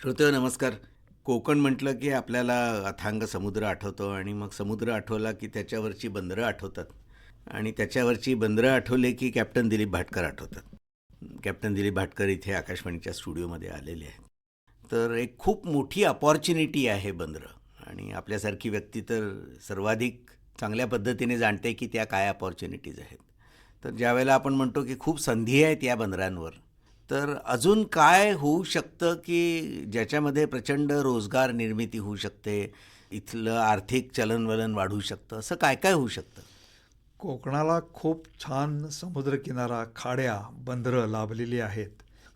श्रोत नमस्कार. कोकण म्हटलं की आपल्याला अथांग समुद्र आठवतो आणि मग समुद्र आठवला की त्याच्यावरची बंदरं आठवतात. आणि त्याच्यावरची बंदरं आठवले की कॅप्टन दिलीप भाटकर आठवतात. कॅप्टन दिलीप भाटकर इथे आकाशवाणीच्या स्टुडिओमध्ये आलेले आहेत. तर एक खूप मोठी अपॉर्च्युनिटी आहे बंदरं. आणि आपल्यासारखी व्यक्ती तर सर्वाधिक चांगल्या पद्धतीने जाणते की त्या काय अपॉर्च्युनिटीज आहेत. तर ज्यावेळेला आपण म्हणतो की खूप संधी आहेत या बंदरांवर तर अजून काय होऊ शकतं की ज्याच्यामध्ये प्रचंड रोजगार निर्मिती होऊ शकते इथलं आर्थिक चलनवलन वाढू शकतं असं काय काय होऊ शकतं? कोकणाला खूप छान समुद्रकिनारा खाड्या बंदरं लाभलेली आहेत.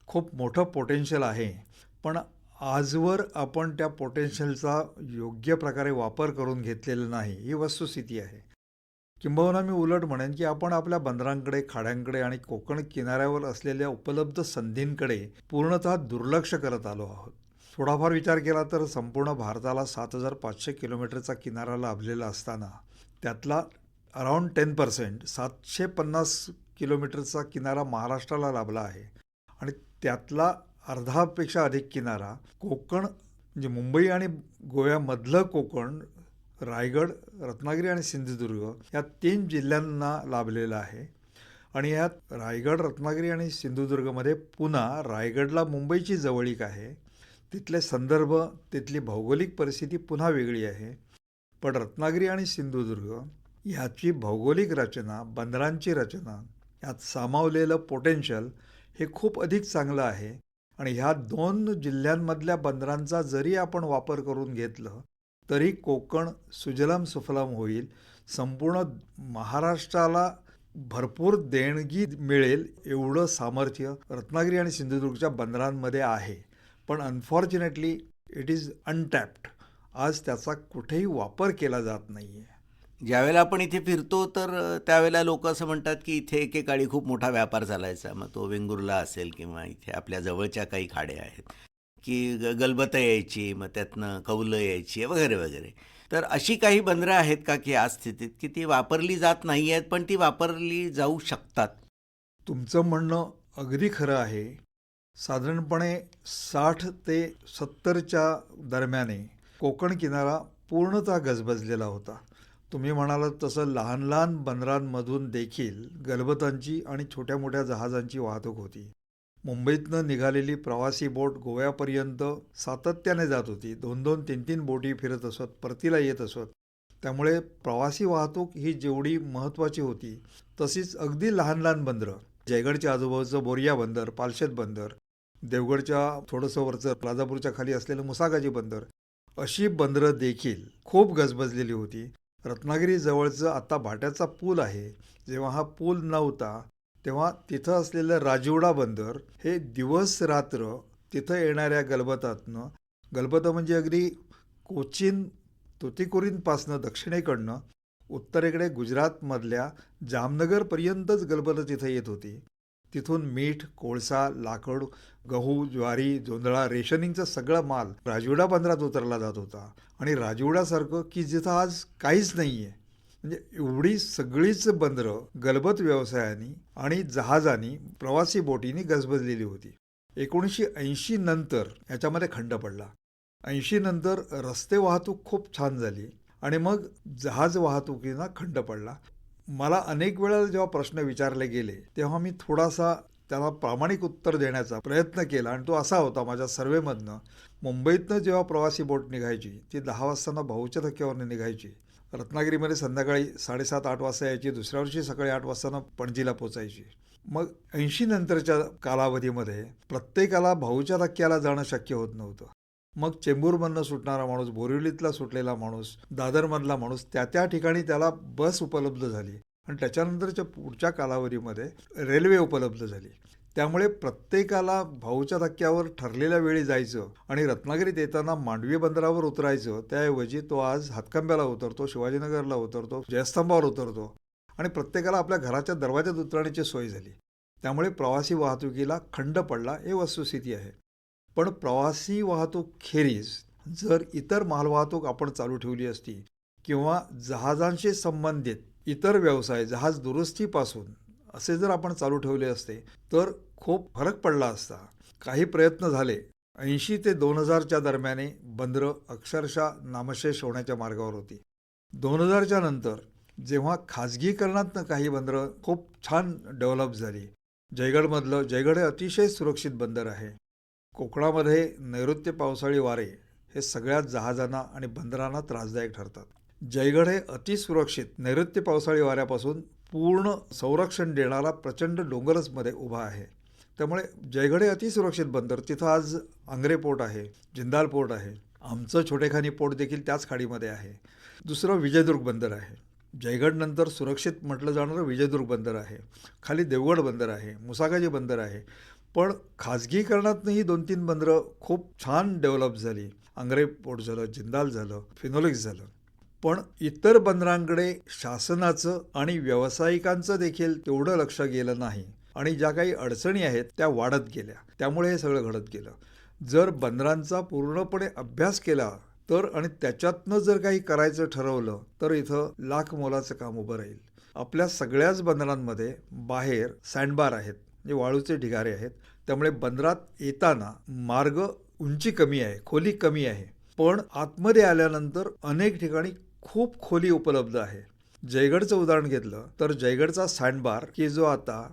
खूप मोठं पोटेन्शियल आहे. पण आजवर आपण त्या पोटेन्शियलचा योग्य प्रकारे वापर करून घेतलेला नाही. ही वस्तुस्थिती आहे. किंबहुना मी उलट म्हणेन की आपण आपल्या बंदरांकडे खाड्यांकडे आणि कोकण किनाऱ्यावर असलेल्या उपलब्ध संधींकडे पूर्णतः दुर्लक्ष करत आलो आहोत. थोडाफार विचार केला तर संपूर्ण भारताला सात हजार पाचशे किलोमीटरचा किनारा लाभलेला असताना त्यातला अराऊंड टेन पर्सेंट सातशे पन्नास किलोमीटरचा किनारा महाराष्ट्राला लाभला आहे. आणि त्यातला अर्धापेक्षा अधिक किनारा कोकण म्हणजे मुंबई आणि गोव्यामधलं कोकण रायगड रत्नागिरी आणि सिंधुदुर्ग या तीन जिल्ह्यांना लाभलेलं आहे. आणि यात रायगड रत्नागिरी आणि सिंधुदुर्गमध्ये पुन्हा रायगडला मुंबईची जवळीक आहे. तिथले संदर्भ तिथली भौगोलिक परिस्थिती पुन्हा वेगळी आहे. पण रत्नागिरी आणि सिंधुदुर्ग ह्याची भौगोलिक रचना बंदरांची रचना यात सामावलेलं पोटेन्शियल हे खूप अधिक चांगलं आहे. आणि ह्या दोन जिल्ह्यांमधल्या बंदरांचा जरी आपण वापर करून घेतलं तरी कोकण सुजलाम सुफलाम होईल. संपूर्ण महाराष्ट्राला भरपूर देणगी मिळेल एवढं सामर्थ्य रत्नागिरी आणि सिंधुदुर्गच्या बंदरांमध्ये आहे. पण अनफॉर्च्युनेटली इट इज अनटॅप्ड आज त्याचा कुठेही वापर केला जात नाही आहे ज्यावेळेला आपण इथे फिरतो तर त्यावेळेला लोक असं म्हणतात की इथे एकेकाळी खूप मोठा व्यापार चालायचा मग तो वेंगुर्ला असेल किंवा इथे आपल्या जवळच्या काही खाड्या आहेत. की ग गलबतं यायची मग त्यातनं कौलं यायची वगैरे वगैरे. तर अशी काही बंदरं आहेत का की आज स्थितीत की ती वापरली जात नाही आहेत पण ती वापरली जाऊ शकतात? तुमचं म्हणणं अगदी खरं आहे. साधारणपणे साठ ते सत्तरच्या दरम्याने कोकण किनारा पूर्णतः गजबजलेला होता. तुम्ही म्हणालात तसं लहान लहान बंदरांमधून देखील गलबतांची आणि छोट्या मोठ्या जहाजांची वाहतूक होती. मुंबईतनं निघालेली प्रवासी बोट गोव्यापर्यंत सातत्याने जात होती. दोन दोन तीन तीन बोटी फिरत असत परतीला येत असत. त्यामुळे प्रवासी वाहतूक ही जेवढी महत्त्वाची होती तशीच अगदी लहान लहान बंदरं जयगडच्या आजूबाजूचं बोरिया बंदर पालशेत बंदर देवगडच्या थोडंसं वरचं राजापूरच्या खाली असलेलं मुसागाजी बंदर अशी बंदरं देखील खूप गजबजलेली होती. रत्नागिरीजवळचं आता भाट्याचा पूल आहे. जेव्हा हा पूल नव्हता तेव्हा तिथं असलेलं राजिवडा बंदर हे दिवस रात्र तिथं येणाऱ्या गलबतातनं गलबतं म्हणजे अगदी कोचीन तुतिकोरीनपासनं दक्षिणेकडनं उत्तरेकडे गुजरातमधल्या जामनगरपर्यंतच गलबतं तिथं येत होती. तिथून मीठ कोळसा लाकूड गहू ज्वारी जोंधळा रेशनिंगचा सगळा माल राजवडा बंदरात उतरला जात होता. आणि राजिवडासारखं की जिथं आज काहीच नाही आहे म्हणजे एवढी सगळीच बंदरं गलबत व्यवसायानी आणि जहाजानी प्रवासी बोटींनी गजबजलेली होती. एकोणीसशे ऐंशी नंतर याच्यामध्ये खंड पडला. ऐंशी नंतर रस्ते वाहतूक खूप छान झाली आणि मग जहाज वाहतुकीना खंड पडला. मला अनेक वेळा जेव्हा प्रश्न विचारले गेले तेव्हा मी थोडासा त्याला प्रामाणिक उत्तर देण्याचा प्रयत्न केला आणि तो असा होता माझ्या सर्वेमधनं मुंबईतनं जेव्हा प्रवासी बोट निघायची ती दहा वाजताना भाऊच्या धक्क्यावरनं निघायची रत्नागिरीमध्ये संध्याकाळी साडेसात आठ वाजता यायची दुसऱ्या वर्षी सकाळी आठ वाजताना पणजीला पोचायची मग ऐंशी नंतरच्या कालावधीमध्ये प्रत्येकाला भाऊच्या धक्क्याला जाणं शक्य होत नव्हतं. मग चेंबूरमधनं सुटणारा माणूस बोरिवलीतला सुटलेला माणूस दादरमधला माणूस त्या त्या ठिकाणी त्याला बस उपलब्ध झाली. आणि त्याच्यानंतरच्या पुढच्या कालावधीमध्ये रेल्वे उपलब्ध झाली. त्यामुळे प्रत्येकाला भाऊच्या धक्क्यावर ठरलेल्या वेळी जायचं आणि रत्नागिरीत येताना मांडवी बंदरावर उतरायचं त्याऐवजी तो आज हातकंब्याला उतरतो शिवाजीनगरला उतरतो जयस्तंभावर उतरतो आणि प्रत्येकाला आपल्या घराच्या दरवाज्यात उतरण्याची सोय झाली. त्यामुळे प्रवासी वाहतुकीला खंड पडला हे वस्तुस्थिती आहे. पण प्रवासी वाहतूक खेरीज जर इतर मालवाहतूक आपण चालू ठेवली असती किंवा जहाजांशी संबंधित इतर व्यवसाय जहाज दुरुस्तीपासून असे जर आपण चालू ठेवले असते तर खूप फरक पडला असता. काही प्रयत्न झाले. ऐंशी ते दोन हजारच्या दरम्याने बंदरं अक्षरशः नामशेष होण्याच्या मार्गावर होती. दोन हजारच्या नंतर जेव्हा खाजगीकरणातनं काही बंदरं खूप छान डेव्हलप झाली. जयगडमधलं जयगड हे अतिशय सुरक्षित बंदर आहे. कोकणामध्ये नैऋत्य पावसाळी वारे हे सगळ्या जहाजांना आणि बंदरांना त्रासदायक ठरतात. जयगड हे अतिसुरक्षित नैऋत्य पावसाळी वाऱ्यापासून पूर्ण संरक्षण देणारा प्रचंड डोंगरचमध्ये उभा आहे. त्यामुळे जयगड हे अतिसुरक्षित बंदर. तिथं आज आंग्रे पोर्ट आहे जिंदाल पोर्ट आहे. आमचं छोटेखानी पोर्ट देखील त्याच खाडीमध्ये आहे. दुसरं विजयदुर्ग बंदर आहे. जयगडनंतर सुरक्षित म्हटलं जाणारं विजयदुर्ग बंदर आहे. खाली देवगड बंदर आहे मुसागाजी बंदर आहे. पण खाजगीकरणातनं ही दोन तीन बंदरं खूप छान डेव्हलप झाली. आंग्रे पोर्ट झालं जिंदाल झालं फिनोलिक्स झालं. पण इतर बंदरांकडे शासनाचं आणि व्यावसायिकांचं देखील तेवढं लक्ष गेलं नाही. आणि ज्या काही अडचणी आहेत त्या वाढत गेल्या. त्यामुळे हे सगळं घडत गेलं. जर बंदरांचा पूर्णपणे अभ्यास केला तर आणि त्याच्यातनं जर काही करायचं ठरवलं तर इथं लाख मोलाचं काम उभं राहील. आपल्या सगळ्याच बंदरांमध्ये बाहेर सँडबार आहेत म्हणजे वाळूचे ढिगारे आहेत. त्यामुळे बंदरात येताना मार्ग उंची कमी आहे खोली कमी आहे. पण आतमध्ये आल्यानंतर अनेक ठिकाणी खूप खोली उपलब्ध आहे. जयगडचं उदाहरण घेतलं तर जयगडचा सँडबार की जो आता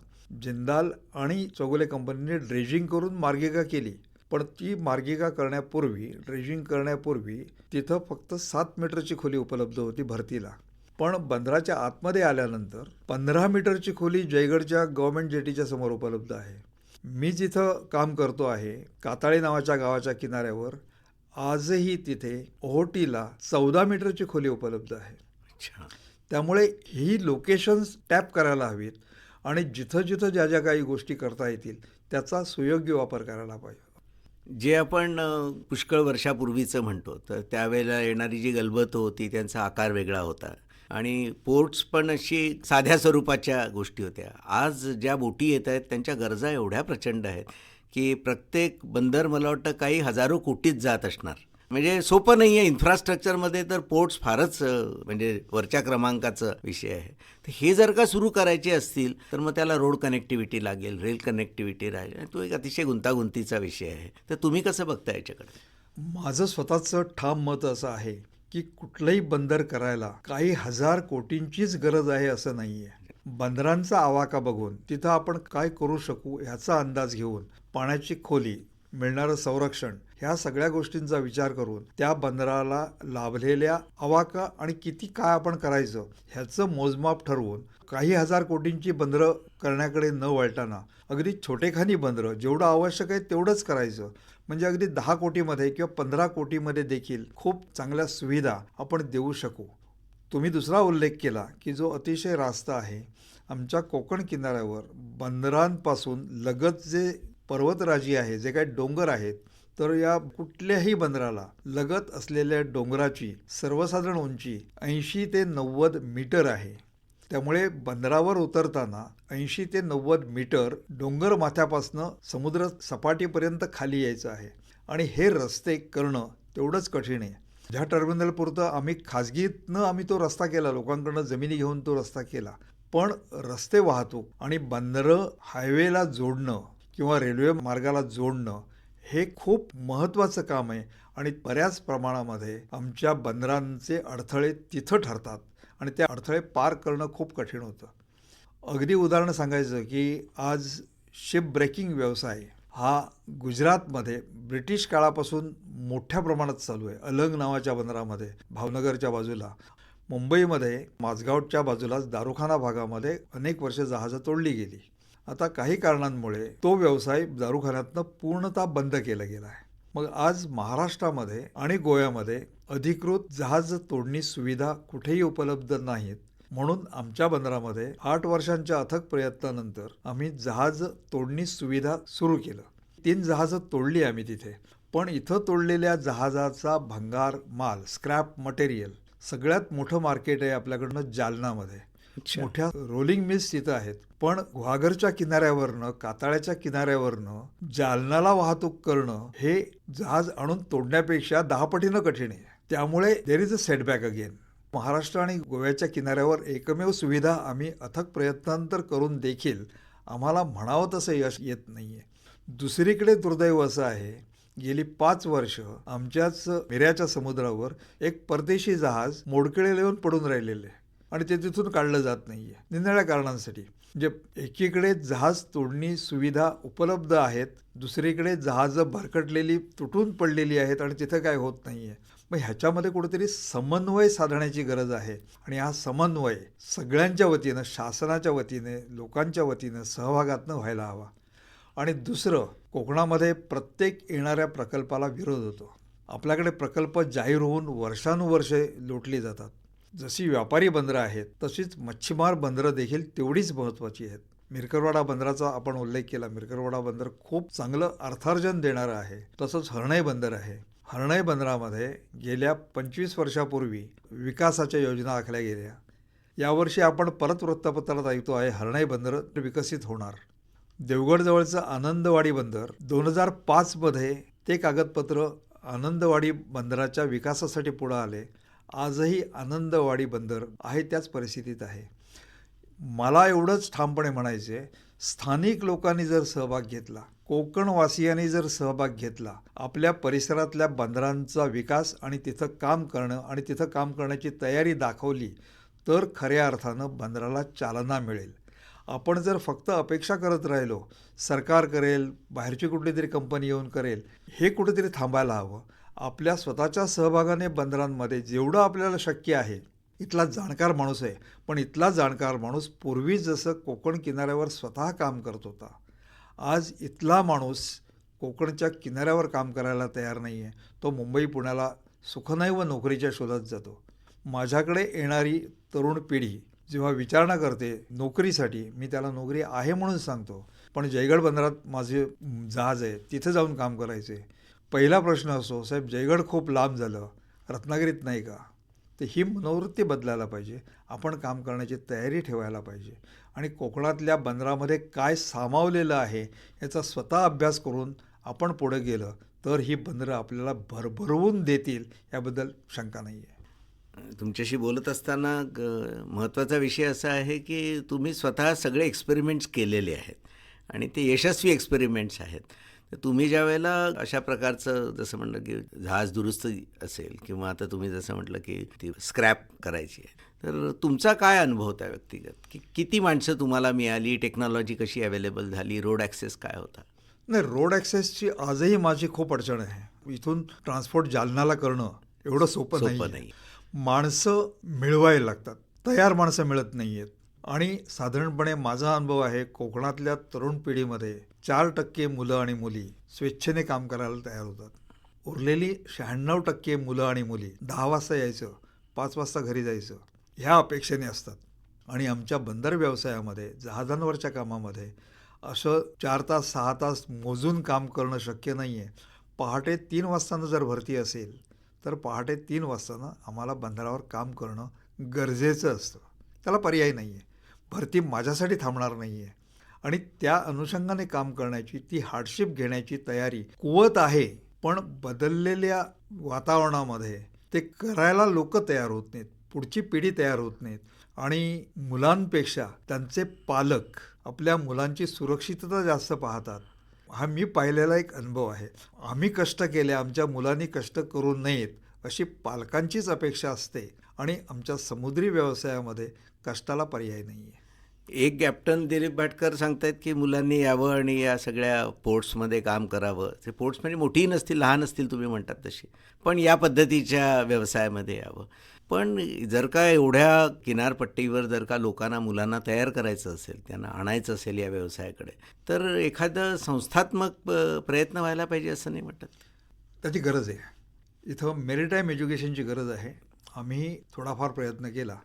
जिंदाल आणि चौगुले कंपनीने ड्रेजिंग करून मार्गिका केली. पण ती मार्गिका करण्यापूर्वी ड्रेजिंग करण्यापूर्वी तिथं फक्त सात मीटरची खोली उपलब्ध होती भरतीला. पण बंदराच्या आतमध्ये आल्यानंतर पंधरा मीटरची खोली जयगडच्या गव्हर्नमेंट जेटीच्या समोर उपलब्ध आहे. मी जिथं काम करतो आहे काताळे नावाच्या गावाच्या किनाऱ्यावर आजही तिथे ओहोटीला चौदा मीटरची खोली उपलब्ध आहे. अच्छा. त्यामुळे ही लोकेशन्स टॅप करायला हवीत आणि जिथं जिथं ज्या ज्या काही गोष्टी करता येतील त्याचा सुयोग्य वापर करायला पाहिजे. जे आपण पुष्कळ वर्षापूर्वीचं म्हणतो तर त्यावेळेला येणारी जी गलबत होती त्यांचा आकार वेगळा होता. आणि पोर्ट्स पण अशी साध्या स्वरूपाच्या गोष्टी होत्या. आज ज्या बोटी येत आहेत त्यांच्या गरजा एवढ्या प्रचंड आहेत. की प्रत्येक बंदर मला वाटतं काही हजारो कोटीत जात असणार. म्हणजे सोपं नाही आहे. इन्फ्रास्ट्रक्चरमध्ये तर पोर्ट्स फारच म्हणजे वरच्या क्रमांकाचा विषय आहे. तर हे जर का सुरू करायचे असतील तर मग त्याला रोड कनेक्टिव्हिटी लागेल रेल कनेक्टिव्हिटी राहील. आणि तो एक अतिशय गुंतागुंतीचा विषय आहे. तर तुम्ही कसं बघता याच्याकडे? माझं स्वतःचं ठाम मत असं आहे की कुठलंही बंदर करायला काही हजार कोटींचीच गरज आहे असं नाही आहे बंदरांचा आवाका बघून तिथं आपण काय करू शकू ह्याचा अंदाज घेऊन पाण्याची खोली मिळणारं संरक्षण ह्या सगळ्या गोष्टींचा विचार करून त्या बंदराला लाभलेल्या आवाका आणि किती काय आपण करायचं ह्याचं मोजमाप ठरवून काही हजार कोटींची बंदरं करण्याकडे न वळताना अगदी छोटेखानी बंदरं जेवढं आवश्यक आहे तेवढंच करायचं. म्हणजे अगदी दहा कोटीमध्ये किंवा पंधरा कोटीमध्ये देखील खूप चांगल्या सुविधा आपण देऊ शकू. तुम्ही दुसरा उल्लेख केला की जो अतिशय रास्त आहे आमच्या कोकण किनाऱ्यावर बंदरांपासून लगत जे पर्वतराजी आहे जे काही डोंगर आहेत तर या कुठल्याही बंदराला लगत असलेल्या डोंगराची सर्वसाधारण उंची ऐंशी ते नव्वद मीटर आहे. त्यामुळे बंदरावर उतरताना ऐंशी ते नव्वद मीटर डोंगर माथ्यापासनं समुद्र सपाटीपर्यंत खाली यायचं आहे. आणि हे रस्ते करणं तेवढंच कठीण आहे. ज्या टर्मिनलपुरतं आम्ही खाजगीतनं आम्ही तो रस्ता केला लोकांकडनं जमिनी घेऊन तो रस्ता केला पण रस्ते वाहतूक आणि बंदरं हायवेला जोडणं किंवा रेल्वे मार्गाला जोडणं हे खूप महत्त्वाचं काम आहे आणि बऱ्याच प्रमाणामध्ये आमच्या बंदरांचे अडथळे तिथं ठरतात आणि ते अडथळे पार करणं खूप कठीण होतं. अगदी उदाहरण सांगायचं की आज शिप ब्रेकिंग व्यवसाय हा गुजरातमध्ये ब्रिटिश काळापासून मोठ्या प्रमाणात चालू आहे. अलंग नावाच्या बंदरामध्ये भावनगरच्या बाजूला. मुंबईमध्ये माझगावच्या बाजूलाच दारुखाना भागामध्ये अनेक वर्ष जहाजं तोडली गेली. आता काही कारणांमुळे तो व्यवसाय दारुखान्यातनं पूर्णतः बंद केला गेला आहे. मग आज महाराष्ट्रामध्ये आणि गोव्यामध्ये अधिकृत जहाज तोडणी सुविधा कुठेही उपलब्ध नाहीत. म्हणून आमच्या बंदरामध्ये आठ वर्षांच्या अथक प्रयत्नानंतर आम्ही जहाज तोडणी सुविधा सुरू केलं. तीन जहाजं तोडली आम्ही तिथे. पण इथं तोडलेल्या जहाजाचा भंगार माल स्क्रॅप मटेरियल सगळ्यात मोठं मार्केट आहे आपल्याकडनं जालनामध्ये. मोठ्या रोलिंग मिल्स तिथं आहेत. पण गुहागरच्या किनाऱ्यावरनं काताळ्याच्या किनाऱ्यावरनं जालनाला वाहतूक करणं हे जहाज आणून तोडण्यापेक्षा दहा पटीनं कठीण आहे. त्यामुळे there is a setback again Maharashtra आणि गोव्याच्या किनाऱ्यावर एकमेव सुविधा आम्ही अथक प्रयत्नांतर करून देखील आम्हाला म्हणावं तसं यश येत नाही आहे दुसरीकडे दुर्दैव असं आहे गेली पाच वर्ष आमच्याच मिऱ्याच्या समुद्रावर एक परदेशी जहाज मोडकळे येऊन पडून राहिलेले आहे. आणि ते तिथून काढलं जात नाही आहे निरनिळ्या कारणांसाठी. म्हणजे एकीकडे जहाज तोडणी सुविधा उपलब्ध आहेत दुसरीकडे जहाजं भरकटलेली तुटून पडलेली आहेत आणि तिथं काय होत नाही आहे मग ह्याच्यामध्ये कुठेतरी समन्वय साधण्याची गरज आहे. आणि हा समन्वय सगळ्यांच्या वतीनं शासनाच्या वतीने लोकांच्या वतीनं सहभागातनं व्हायला हवा. आणि दुसरं कोकणामध्ये प्रत्येक येणाऱ्या प्रकल्पाला विरोध होतो. आपल्याकडे प्रकल्प जाहीर होऊन वर्षानुवर्षे लोटली जातात. जशी व्यापारी बंदरं आहेत तशीच मच्छीमार बंदरं देखील तेवढीच महत्त्वाची आहेत. मिरकरवाडा बंदराचा आपण उल्लेख केला. मिरकरवाडा बंदर खूप चांगलं अर्थार्जन देणारं आहे. तसंच हरणई बंदर आहे. हरणई बंदरामध्ये गेल्या पंचवीस वर्षापूर्वी विकासाच्या योजना आखल्या गेल्या. यावर्षी आपण परत वृत्तपत्रात ऐकतो आहे हरणई बंदर विकसित होणार. देवगडजवळचं आनंदवाडी बंदर दोन हजार पाचमध्ये ते कागदपत्र आनंदवाडी बंदराच्या विकासासाठी पुढं आले. आजही आनंदवाडी बंदर आहे त्याच परिस्थितीत आहे. मला एवढंच ठामपणे म्हणायचे स्थानिक लोकांनी जर सहभाग घेतला कोकणवासियांनी जर सहभाग घेतला आपल्या परिसरातल्या बंदरांचा विकास आणि तिथं काम करणं आणि तिथं काम करण्याची तयारी दाखवली तर खऱ्या अर्थानं बंदराला चालना मिळेल. आपण जर फक्त अपेक्षा करत राहिलो सरकार करेल बाहेरची कुठली तरी कंपनी येऊन करेल हे कुठेतरी थांबायला हवं. आपल्या स्वतःच्या सहभागाने बंदरांमध्ये जेवढं आपल्याला शक्य आहे इथला जाणकार माणूस आहे. पण इथला जाणकार माणूस पूर्वी जसं कोकण किनाऱ्यावर स्वतः काम करत होता आज इथला माणूस कोकणच्या किनाऱ्यावर काम करायला तयार नाही आहे तो मुंबई पुण्याला सुखनैव नोकरीच्या शोधात जातो. माझ्याकडे येणारी तरुण पिढी जेव्हा विचारणा करते नोकरीसाठी मी त्याला नोकरी आहे म्हणून सांगतो. पण जयगड बंदरात माझे जहाज आहे तिथं जाऊन काम करायचे. पहिला प्रश्न असो साहेब जयगड खूप लांब झालं. रत्नागिरीत नाही का? तर ही मनोवृत्ती बदलायला पाहिजे. आपण काम करण्याची तयारी ठेवायला पाहिजे. आणि कोकणातल्या बंदरामध्ये काय सामावलेलं आहे याचा स्वतः अभ्यास करून आपण पुढे गेलं तर ही बंदरं आपल्याला भरभरवून देतील याबद्दल शंका नाही आहे तुमच्याशी बोलत असताना ग- महत्त्वाचा विषय असा आहे की तुम्ही स्वतः सगळे एक्सपेरिमेंट्स केलेले आहेत. आणि ते यशस्वी एक्सपेरिमेंट्स आहेत. तुम्ही ज्या वेळेला अशा प्रकारचं जसं म्हटलं की जहाज दुरुस्त असेल किंवा आता तुम्ही जसं म्हटलं की ती स्क्रॅप करायची आहे तर तुमचा काय अनुभव होता व्यक्तिगत? की किती माणसं तुम्हाला मिळाली? टेक्नॉलॉजी कशी अवेलेबल झाली? रोड ॲक्सेस काय होता? नाही रोड ॲक्सेसची आजही माझी खूप अडचण आहे. इथून ट्रान्सपोर्ट जालन्याला करणं एवढं सोपं नाही. माणसं मिळवायला लागतात. तयार माणसं मिळत नाही आहेत आणि साधारणपणे माझा अनुभव आहे कोकणातल्या तरुण पिढीमध्ये चार टक्के मुलं आणि मुली स्वेच्छेने काम करायला तयार होतात. उरलेली शहाण्णव टक्के मुलं आणि मुली दहा वाजता यायचं पाच वाजता घरी जायचं ह्या अपेक्षेने असतात. आणि आमच्या बंदर व्यवसायामध्ये जहाजांवरच्या कामामध्ये असं चार तास सहा तास मोजून काम करणं शक्य नाही आहे पहाटे तीन वाजताना जर भरती असेल तर पहाटे तीन वाजताना आम्हाला बंदरावर काम करणं गरजेचं असतं. त्याला पर्याय नाही आहे भरती माझ्यासाठी थांबणार नाही आहे आणि त्या अनुषंगाने काम करण्याची ती हार्डशिप घेण्याची तयारी कुवत आहे पण बदललेल्या वातावरणामध्ये ते करायला लोक तयार होत नाहीत. पुढची पिढी तयार होत नाहीत. आणि मुलांपेक्षा त्यांचे पालक आपल्या मुलांची सुरक्षितता जास्त पाहतात. हा मी पाहिलेला एक अनुभव आहे. आम्ही कष्ट केले आमच्या मुलांनी कष्ट करू नयेत अशी पालकांचीच अपेक्षा असते. आणि आमच्या समुद्री व्यवसायामध्ये कष्टाला पर्याय नाही आहे एक कॅप्टन दिलीप भाटकर सांगतायत की मुलांनी यावं आणि या सगळ्या पोर्ट्समध्ये काम करावं. ते पोर्ट्स म्हणजे मोठीही नसतील लहान असतील तुम्ही म्हणतात तशी. पण या पद्धतीच्या व्यवसायामध्ये यावं. पण जर का एवढ्या किनारपट्टीवर जर का लोकांना मुलांना तयार करायचं असेल त्यांना आणायचं असेल या व्यवसायाकडे तर एखादं संस्थात्मक प- प्रयत्न व्हायला पाहिजे असं नाही वाटत? त्याची गरज आहे. इथं मेरिटाईम एज्युकेशनची गरज आहे. आम्ही थोडाफार प्रयत्न केला.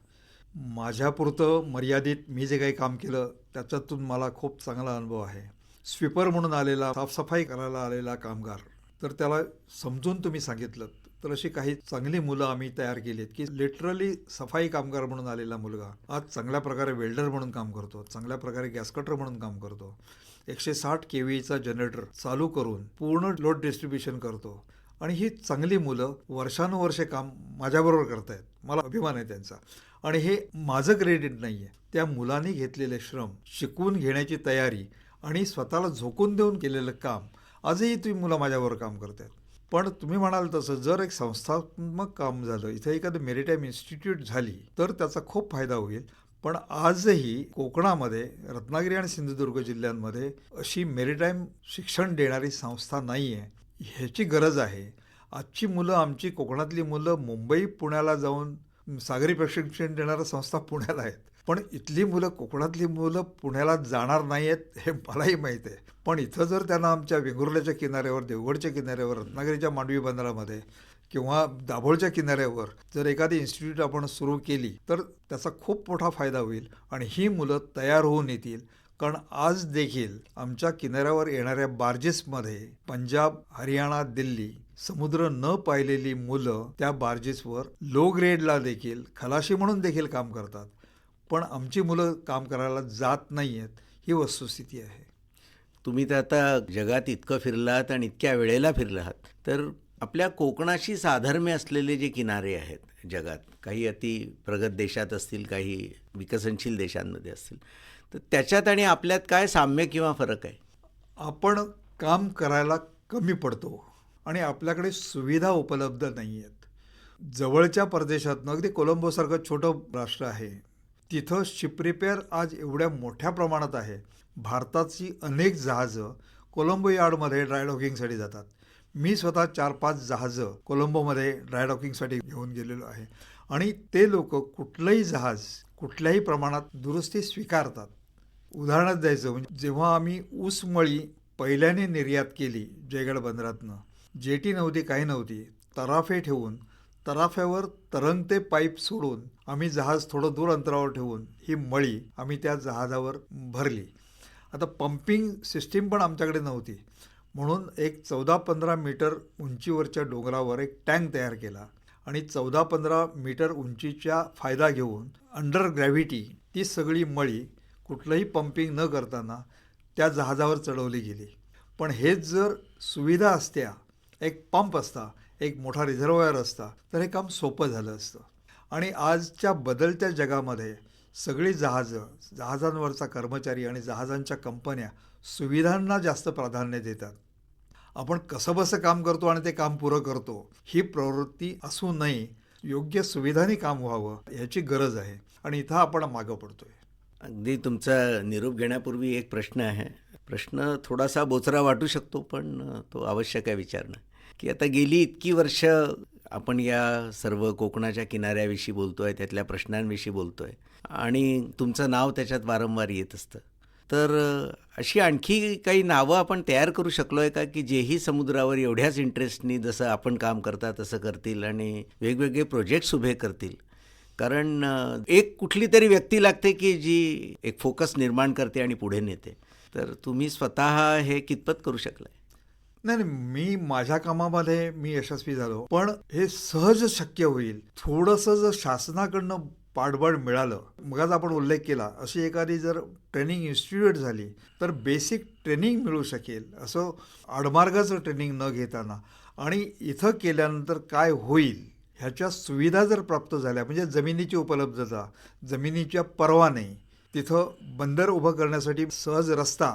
माझ्यापुरतं मर्यादित मी जे काही काम केलं त्याच्यातून मला खूप चांगला अनुभव आहे. स्वीपर म्हणून आलेला साफसफाई करायला आलेला कामगार. तर त्याला समजून तुम्ही सांगितलं तर अशी काही चांगली मुलं आम्ही तयार केली आहेत की लिटरली सफाई कामगार म्हणून आलेला मुलगा आज चांगल्या प्रकारे वेल्डर म्हणून काम करतो चांगल्या प्रकारे गॅस कटर म्हणून काम करतो एकशे साठ के व्हीचा जनरेटर चालू करून पूर्ण लोड डिस्ट्रीब्युशन करतो. आणि ही चांगली मुलं वर्षानुवर्षे काम माझ्याबरोबर करतायत. मला अभिमान आहे त्यांचा. आणि हे माझं क्रेडिट नाही आहे त्या मुलांनी घेतलेले श्रम शिकवून घेण्याची तयारी आणि स्वतःला झोकून देऊन केलेलं काम आजही तुम्ही मुलं माझ्यावर काम करतात. पण तुम्ही म्हणाल तसं जर एक संस्थात्मक काम झालं इथं एखादं मेरिटाईम इन्स्टिट्यूट झाली तर त्याचा खूप फायदा होईल. पण आजही कोकणामध्ये रत्नागिरी आणि सिंधुदुर्ग जिल्ह्यांमध्ये अशी मेरिटाईम शिक्षण देणारी संस्था नाही आहे ह्याची गरज आहे. आजची मुलं आमची कोकणातली मुलं मुंबई पुण्याला जाऊन सागरी प्रशिक्षण देणाऱ्या संस्था पुण्याला आहेत. पण इथली मुलं कोकणातली मुलं पुण्याला जाणार नाही आहेत हे मलाही माहीत आहे. पण इथं जर त्यांना आमच्या वेंगुर्ल्याच्या किनाऱ्यावर देवगडच्या किनाऱ्यावर रत्नागिरीच्या मांडवी बंदरामध्ये किंवा दाभोळच्या किनाऱ्यावर जर एखादी इन्स्टिट्यूट आपण सुरू केली तर त्याचा खूप मोठा फायदा होईल आणि ही मुलं तयार होऊन येतील. कारण आज देखील आमच्या किनाऱ्यावर येणाऱ्या बार्जेसमध्ये पंजाब हरियाणा दिल्ली समुद्र न पाहिलेली मुलं त्या बार्जेसवर लो ग्रेडला देखील खलाशी म्हणून देखील काम करतात. पण आमची मुलं काम करायला जात नाही आहेत ही वस्तुस्थिती आहे. तुम्ही तर आता जगात इतकं फिरलात आणि इतक्या वेळेला फिरलात तर आपल्या कोकणाशी साधर्म्य असलेले जे किनारे आहेत जगात काही अति प्रगत देशात असतील काही विकसनशील देशांमध्ये असतील तर त्याच्यात आणि आपल्यात काय साम्य किंवा फरक आहे? आपण काम करायला कमी पडतो आणि आपल्याकडे सुविधा उपलब्ध नाही आहेत जवळच्या परदेशातनं अगदी कोलंबोसारखं छोटं राष्ट्र आहे. तिथं शिप रिपेअर आज एवढ्या मोठ्या प्रमाणात आहे. भारताची अनेक जहाजं कोलंबो यार्डमध्ये ड्रायडॉकिंगसाठी जातात. मी स्वतः चार पाच जहाजं कोलंबोमध्ये ड्रायडॉकिंगसाठी घेऊन गेलेलो आहे. आणि ते लोक कुठलंही जहाज कुठल्याही प्रमाणात दुरुस्ती स्वीकारतात. उदाहरणात द्यायचं म्हणजे जेव्हा आम्ही ऊसमळी पहिल्याने निर्यात केली जयगड बंदरातनं जेटी नव्हती काही नव्हती तराफे ठेवून तराफ्यावर तरंगते पाईप सोडून आम्ही जहाज थोडं दूर अंतरावर ठेवून ही मळी आम्ही त्या जहाजावर भरली. आता पंपिंग सिस्टीम पण आमच्याकडे नव्हती. म्हणून एक चौदा पंधरा मीटर उंचीवरच्या डोंगरावर एक टँक तयार केला. आणि चौदा पंधरा मीटर उंचीच्या फायदा घेऊन अंडर ग्रॅव्हिटी ती सगळी मळी कुठलंही पंपिंग न करताना त्या जहाजावर चढवली गेली. पण हेच जर सुविधा असत्या एक पंप असता एक मोठा रिझर्वायर असता तर हे काम सोपं झालं असतं. आणि आजच्या बदलत्या जगामध्ये सगळी जहाजं जहाजांवरचा कर्मचारी आणि जहाजांच्या कंपन्या सुविधांना जास्त प्राधान्य देतात. आपण कसंबसं काम करतो आणि ते काम पुरं करतो ही प्रवृत्ती असू नये योग्य सुविधांनी काम व्हावं याची गरज आहे. आणि इथं आपण मागं पडतोय. अगदी तुमचा निरोप घेण्यापूर्वी एक प्रश्न आहे. प्रश्न थोडासा बोचरा वाटू शकतो पण तो आवश्यक आहे विचारणं. की आता गेली इतकी वर्ष आपण या सर्व कोकणाच्या किनाऱ्याविषयी बोलतो आहे त्यातल्या प्रश्नांविषयी बोलतो आहे आणि तुमचं नाव त्याच्यात वारंवार येत असतं. तर अशी आणखी काही नावं आपण तयार करू शकलो आहे का? की जेही समुद्रावर एवढ्याच इंटरेस्टनी जसं आपण काम करता तसं करतील आणि वेगवेगळे प्रोजेक्ट्स उभे करतील. कारण एक कुठली तरी व्यक्ती लागते की जी एक फोकस निर्माण करते आणि पुढे नेते. तर तुम्ही स्वतः हे कितपत करू शकलाय? नाही नाही मी माझ्या कामामध्ये मी यशस्वी झालो. पण हे सहज शक्य होईल. थोडंसं जर शासनाकडनं पाठबळ मिळालं. मगच आपण उल्लेख केला अशी एखादी जर ट्रेनिंग इन्स्टिट्यूट झाली तर बेसिक ट्रेनिंग मिळू शकेल असं आडमार्गाचं ट्रेनिंग न घेताना. आणि इथं केल्यानंतर काय होईल ह्याच्या सुविधा जर प्राप्त झाल्या म्हणजे जमिनीची उपलब्धता जमिनीच्या परवाने तिथं बंदर उभं करण्यासाठी सहज रस्ता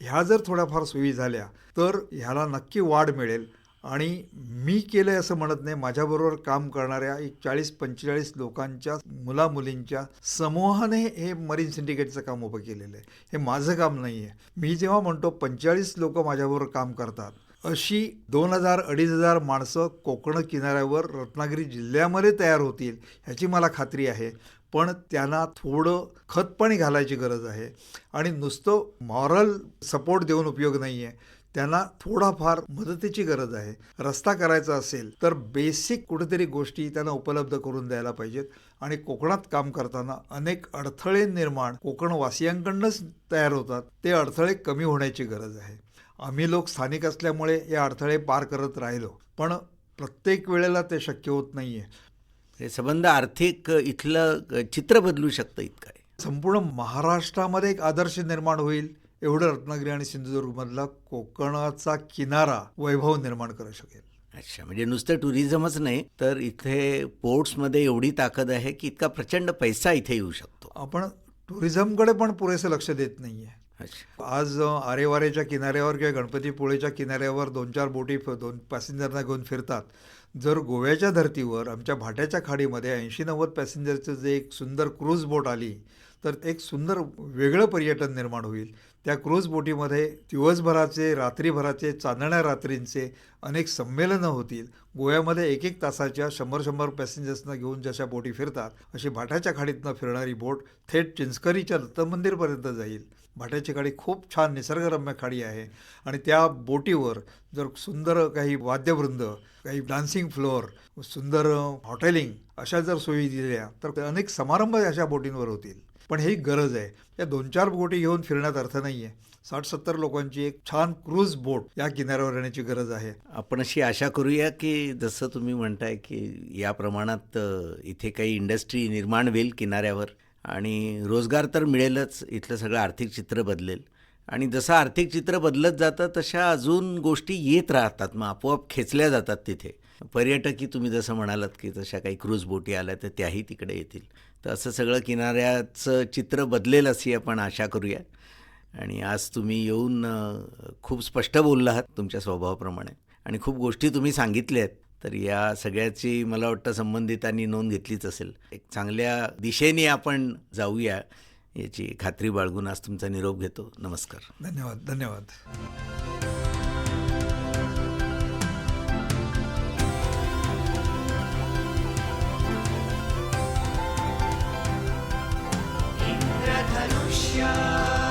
ह्या जर थोड्याफार सोयी झाल्या तर ह्याला नक्की वाढ मिळेल. आणि मी केलं आहे असं म्हणत नाही. माझ्याबरोबर काम करणाऱ्या एक चाळीस पंचेचाळीस लोकांच्या मुलामुलींच्या समूहाने हे मरीन सिंडिकेटचं काम उभं केलेलं आहे. हे माझं काम नाही आहे मी जेव्हा म्हणतो पंचेचाळीस लोक माझ्याबरोबर काम करतात अशी दोन हजार अडीच हजार माणसं कोकण किनाऱ्यावर रत्नागिरी जिल्ह्यामध्ये तयार होतील ह्याची मला खात्री आहे. पण त्यांना थोडं खतपाणी घालायची गरज आहे. आणि नुसतं मॉरल सपोर्ट देऊन उपयोग नाही आहे त्यांना थोडाफार मदतीची गरज आहे. रस्ता करायचा असेल तर बेसिक कुठेतरी गोष्टी त्यांना उपलब्ध करून द्यायला पाहिजेत. आणि कोकणात काम करताना अनेक अडथळे निर्माण कोकणवासियांकडनंच तयार होतात. ते अडथळे कमी होण्याची गरज आहे. आम्ही लोक स्थानिक असल्यामुळे हे अडथळे पार करत राहिलो. पण प्रत्येक वेळेला ते शक्य होत नाही आहे हे संबंध आर्थिक इथलं चित्र बदलू शकतं इतकं आहे. संपूर्ण महाराष्ट्रामध्ये एक आदर्श निर्माण होईल. एवढं रत्नागिरी आणि सिंधुदुर्गमधला कोकणाचा किनारा वैभव निर्माण करू शकेल. अच्छा म्हणजे नुसतं टुरिझमच नाही तर इथे पोर्ट्समध्ये एवढी ताकद आहे की इतका प्रचंड पैसा इथे येऊ शकतो. आपण टुरिझमकडे पण पुरेसं लक्ष देत नाही आहे अच्छा. आज आरेवारेच्या किनाऱ्यावर किंवा गणपतीपुळेच्या किनाऱ्यावर दोन चार बोटी दोन पॅसेंजरना घेऊन फिरतात. जर गोव्याच्या धर्तीवर आमच्या भाट्याच्या खाडीमध्ये ऐंशी नव्वद पॅसेंजरचं जे एक सुंदर क्रूज बोट आली तर एक सुंदर वेगळं पर्यटन निर्माण होईल. त्या क्रूज बोटीमध्ये दिवसभराचे रात्रीभराचे चांदण्या रात्रींचे अनेक संमेलनं होतील. गोव्यामध्ये एक एक तासाच्या शंभर शंभर पॅसेंजर्सना घेऊन जशा बोटी फिरतात अशी भाट्याच्या खाडीतनं फिरणारी बोट थेट चिंचकरीच्या दत्तमंदिरपर्यंत जाईल. भाट्याची खाडी खूप छान निसर्गरम्य खाडी आहे आणि त्या बोटीवर जर सुंदर काही वाद्यवृंद काही डान्सिंग फ्लोअर सुंदर हॉटेलिंग अशा जर सोयी दिल्या तर अनेक समारंभ अशा बोटींवर होतील. पण ही गरज आहे. या दोन चार बोटी घेऊन फिरण्यात अर्थ नाही आहे साठ सत्तर लोकांची एक छान क्रूज बोट या किनाऱ्यावर येण्याची गरज आहे. आपण अशी आशा करूया की जसं तुम्ही म्हणताय की या प्रमाणात इथे काही इंडस्ट्री निर्माण होईल किनाऱ्यावर आणि रोजगार तर मिळेलच इथलं सगळं आर्थिक चित्र बदलेल. आणि जसं आर्थिक चित्र बदलत जातं तशा अजून गोष्टी येत राहतात मग आपोआप खेचल्या जातात तिथे. पर्यटकही तुम्ही जसं म्हणालात की तशा काही क्रूज बोटी आल्या तर त्याही तिकडे येतील. तर असं सगळं किनाऱ्याचं चित्र बदलेल अशी आपण आशा करूया. आणि आज तुम्ही येऊन खूप स्पष्ट बोलला आहात तुमच्या स्वभावाप्रमाणे. आणि खूप गोष्टी तुम्ही सांगितल्या आहेत. तर या सगळ्याची मला वाटतं संबंधितांनी नोंद घेतलीच असेल. एक चांगल्या दिशेने आपण जाऊया याची खात्री बाळगून आज तुमचा निरोप घेतो. नमस्कार. धन्यवाद धन्यवाद. Tchau.